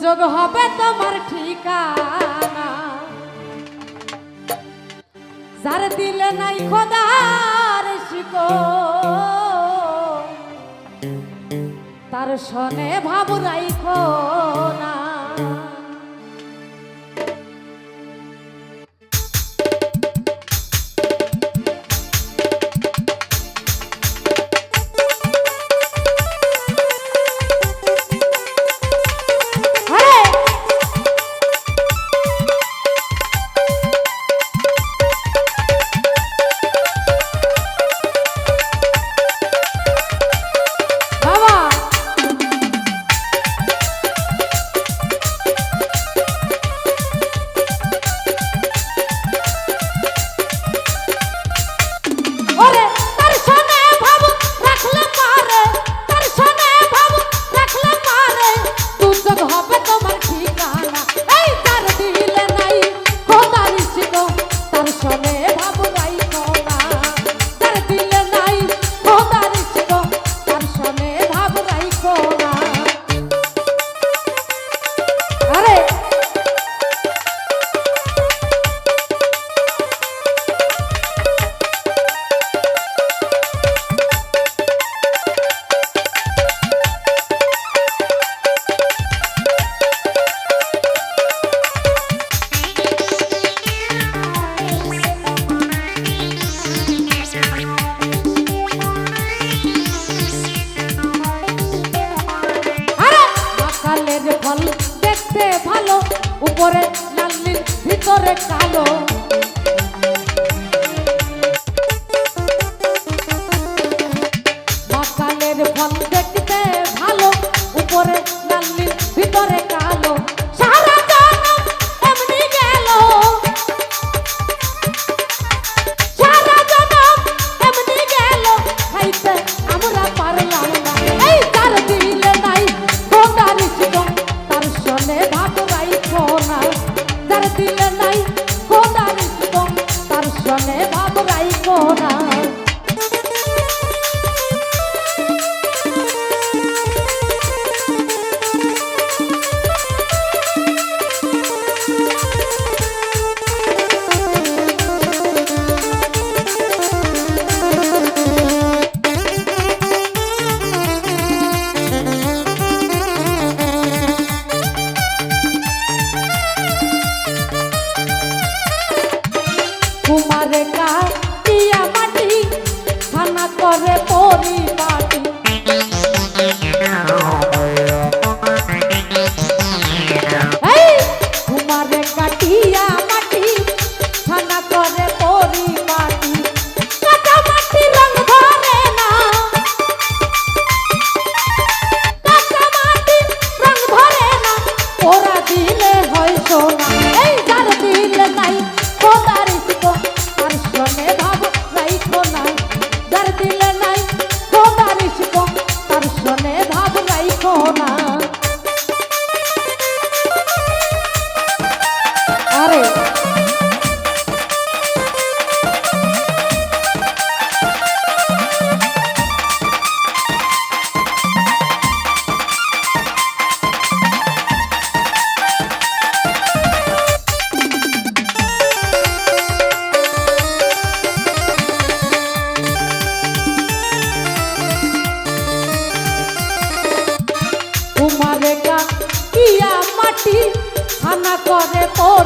সুযোগ হবে তোমার ঠিকানা। যার দিলে নাই খোদার শিকো তার সনে ভাবুরাই রাইখো না। উপরে লাল নীল ভিতরে কালো।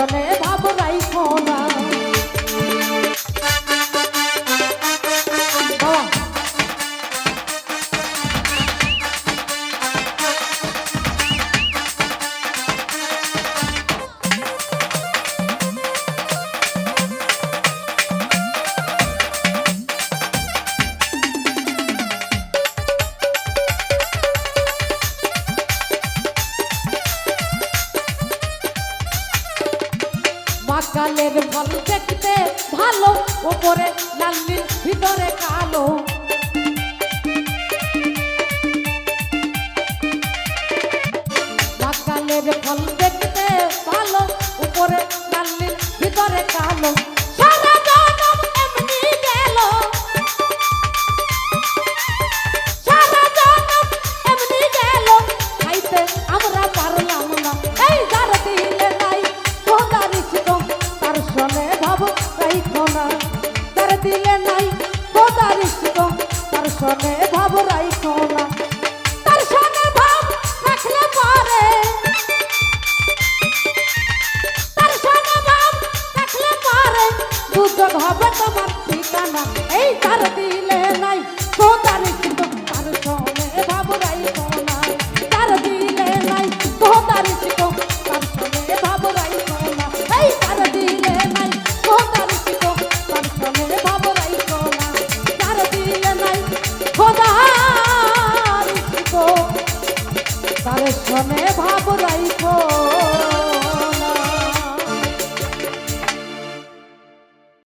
Amen. ভালো দেখতে ভালো ওপরে লাল ভিতরে কালো। খোদার তার সনে ভাব রাইখো।